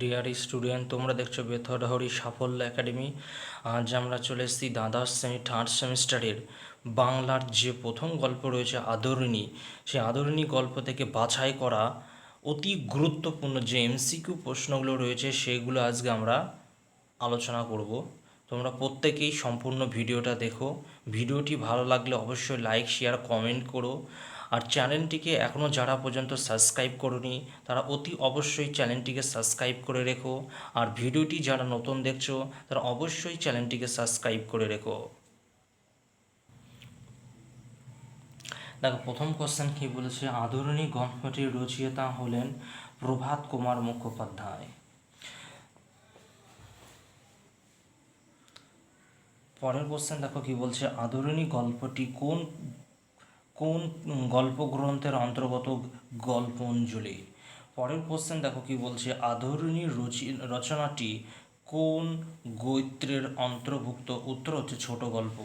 Dear student তোমরা দেখছ বেথরহরি সাফল্য একাডেমি। আজ আমরা চলে এসেছি দ্বাদশ শ্রেণি থার্ড সেমিস্টারের বাংলার যে প্রথম গল্প রয়েছে আদরিণী, সেই আদরিণী গল্প থেকে বাছাই করা অতি গুরুত্বপূর্ণ যে এমসিকিউ প্রশ্নগুলো রয়েছে, সেগুলো আজকে আমরা আলোচনা করব। তোমরা প্রত্যেকেই সম্পূর্ণ ভিডিওটা দেখো। ভিডিওটি ভালো লাগলে অবশ্যই লাইক শেয়ার কমেন্ট করো। আর চ্যানেলটিকে এখনও যারা পর্যন্ত সাবস্ক্রাইব করনি, তারা অতি অবশ্যই চ্যানেলটিকে সাবস্ক্রাইব করে রেখো। আর ভিডিওটি যারা নতুন দেখছ, তারা অবশ্যই চ্যানেলটিকে সাবস্ক্রাইব করে রেখো। দেখো, প্রথম কোশ্চেন কি বলেছে? আদরণী গল্পটির রচয়িতা হলেন প্রভাত কুমার মুখোপাধ্যায়। পরের কোশ্চেন দেখো কি বলছে? আদরণী গল্পটি কোন কোন গল্প গ্রন্থের অন্তর্গত গল্পঞ্জলি? পরের কোশ্চেন দেখো কি বলছে আধরণী রচি, রচনাটি কোন গোত্রের অন্তর্ভুক্ত? উত্তর হচ্ছে ছোট গল্প।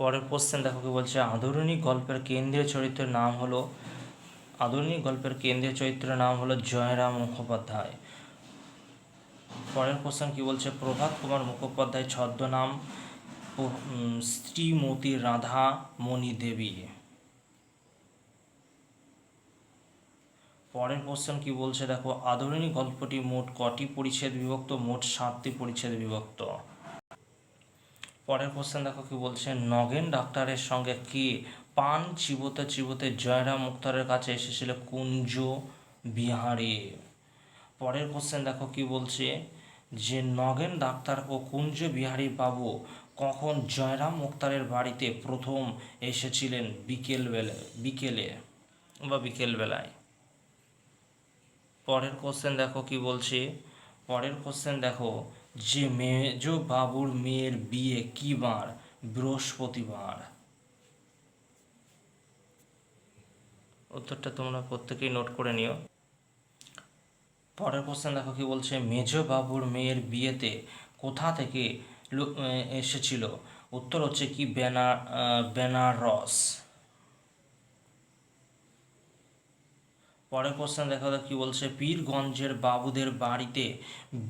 পরের কোশ্চেন দেখো কি বলছে আধুনিক গল্পের কেন্দ্রীয় চরিত্রের নাম হলো আধুনিক গল্পের কেন্দ্রীয় চরিত্রের নাম হলো জয়রাম মুখোপাধ্যায়। পরের কোশ্চেন কি বলছে, প্রভাত কুমার মুখোপাধ্যায় ছদ্মনাম শ্রীমতী রাধা মণি দেবী। পরের কোশ্চেন কি বলছে, দেখো আধুনিক গল্পটি মোট কটি পরিচ্ছেদ বিভক্ত? মোট সাতটি পরিচ্ছেদ বিভক্ত। পরের কোশ্চেন দেখো কি বলছে, নগেন ডাক্তারের সঙ্গে কে? পান চিবোতে চিবোতে জয়রাম মুক্তারের কাছে এসেছিল কুঞ্জ বিহারী। পরের কোশ্চেন দেখো কি বলছে, যে নগেন ডাক্তার ও কুঞ্জ বিহারী বাবু কখন জয়রাম মুক্তারের বাড়িতে প্রথম এসেছিলেন বিকেল বিকেলে বা বিকেল বেলায়? পরের কোশ্চেন দেখো কি বলছে, পরের কোশ্চেন দেখো যে মেজ বাবুর মেয়ের বিয়ে কি বার? বৃহস্পতিবার। উত্তরটা তোমরা প্রত্যেকেই নোট করে নিও। পরের প্রশ্ন দেখো কি বলছে মেজ বাবুর মেয়ের বিয়েতে কোথা থেকে এসেছিল? উত্তর হচ্ছে কি বেনার বেনারস। পরের কোশ্চেন দেখা যাক কি বলছে? পীরগঞ্জের বাবুদের বাড়িতে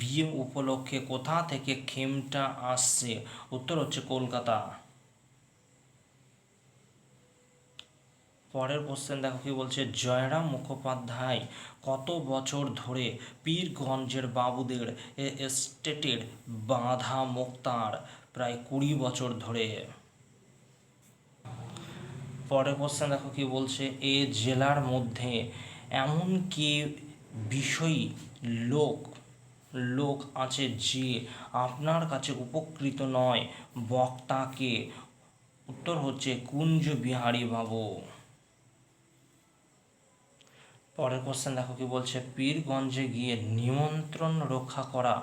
বিয়ে উপলক্ষে কোথা থেকে খেমটা আসছে? উত্তর হচ্ছে কলকাতা। পরের কোশ্চেন দেখো কি বলছে? জয়রাম মুখোপাধ্যায় কত বছর ধরে পীরগঞ্জের বাবুদের এস্টেটের বাঁধা মুক্তার প্রায় কুড়ি বছর ধরে। পরের কোশ্চেন দেখো কি বলছে? এ জেলার মধ্যে এমন কি বিষয়ী লোক লোক আছে যে আপনার কাছে উপকৃত নয়? বক্তাকে উত্তর হচ্ছে কুঞ্জ বিহারী বাবু। পরের কোশ্চেন দেখো কি বলছে, পীরগঞ্জে গিয়ে নিমন্ত্রণ রক্ষা করা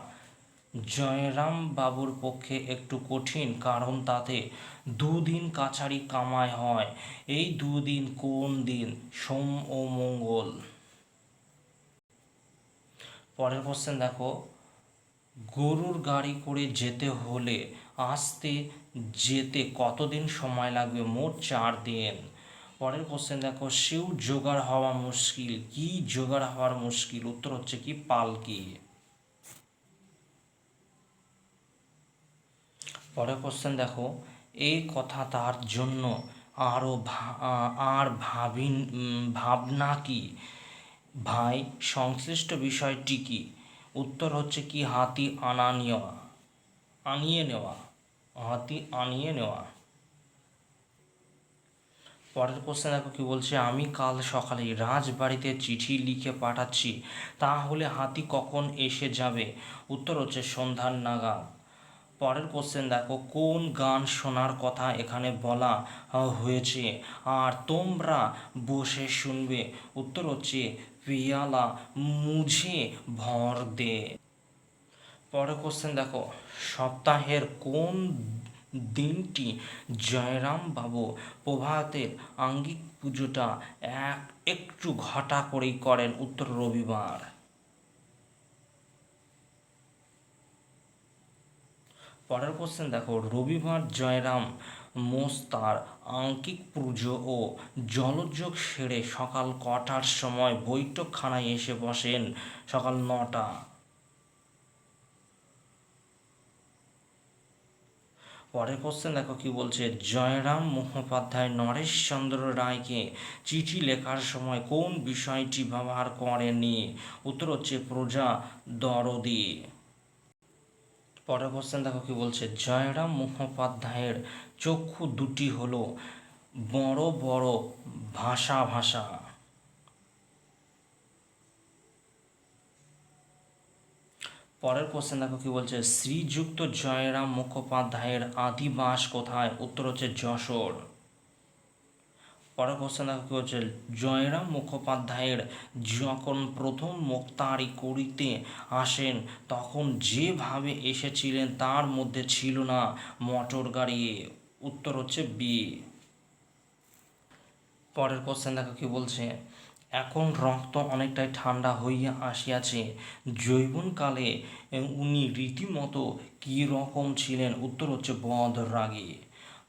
জয়রাম বাবুর পক্ষে একটু কঠিন, কারণ তাতে দুদিন কাছারি কামাই হয়। এই দুদিন কোন দিন? সোম ও মঙ্গল। পরের কোশ্চেন দেখো। গরুর গাড়ি করে যেতে হলে আসতে যেতে কতদিন সময় লাগবে? মোট চার দিন। পরের কোশ্চেন দেখো সেও জোগাড় হওয়া মুশকিল। কি জোগাড় হওয়ার মুশকিল? উত্তর হচ্ছে কি, পালকি। পরের কোশ্চেন দেখো, এই কথা তার জন্য আরও আর ভাবিন ভাবনা কি? ভাই, সংশ্লিষ্ট বিষয়টি কি? উত্তর হচ্ছে কি, হাতি আনা নেওয়া, আনিয়ে নেওয়া, হাতি আনিয়ে নেওয়া। পরের কোশ্চেন দেখো কি বলছে, আমি কাল সকালে রাজবাড়িতে চিঠি লিখে পাঠাচ্ছি, তাহলে হাতি কখন এসে যাবে? উত্তর হচ্ছে সন্ধ্যার নাগাদ। পরের কোশ্চেন দেখো, কোন গান শোনার কথা এখানে বলা হয়েছে? আর তোমরা বসে শুনবে। উত্তর হচ্ছে, পিয়ালা মুঝে ভর দে। পরের কোশ্চেন দেখো, সপ্তাহের কোন দিনটি জয়রাম বাবু প্রভাতের আঙ্গিক পুজোটা এক, একটু ঘটা করেই করেন? উত্তর রবিবার। পরের কোশ্চেন দেখো, রবিবার জয়রাম মোস্তার আঙ্কিক পুজো ও জলযোগ সেরে সকাল কটার সময় বৈঠকখানায় এসে বসেন সকাল নটা। পরের কোশ্চেন দেখো কি বলছে, জয়রাম মুখোপাধ্যায় নরেশচন্দ্র রায়কে চিঠি লেখার সময় কোন বিষয়টি ব্যবহার করেননি? উত্তর হচ্ছে প্রজা দরদি। পরের কোশ্চেন দেখো কি বলছে জয়রাম মুখোপাধ্যায়ের চক্ষু দুটি হলো বড় বড় ভাষা ভাষা। পরের কোশ্চেন দেখো কি বলছে, শ্রীযুক্ত জয়রাম মুখোপাধ্যায়ের আদিবাস কোথায়? উত্তর হচ্ছে যশোর। পরের কোশ্চেন দেখো হচ্ছে জয়রাম মুখোপাধ্যায়ের যখন প্রথম মুক্তারি করিতে আসেন, তখন যেভাবে এসেছিলেন তার মধ্যে ছিল না মোটর গাড়ি। উত্তর হচ্ছে বি। পরের কোশ্চেন দেখো কি বলছে? এখন রক্ত অনেকটাই ঠান্ডা হইয়া আসিয়াছে। জৈবনকালে উনি রীতিমতো কী রকম ছিলেন? উত্তর হচ্ছে বধ রাগী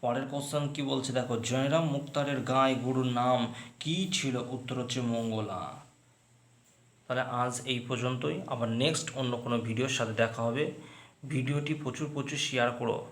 পরের কোশ্চেন কি বলছে? দেখো, জয়রাম মুক্তারের গায়ে গুরুর নাম কি ছিল? উত্তর হচ্ছে মঙ্গলা। তাহলে আজ এই পর্যন্তই। আবার নেক্সট অন্য কোনো ভিডিওর সাথে দেখা হবে। ভিডিওটি প্রচুর প্রচুর শেয়ার করো।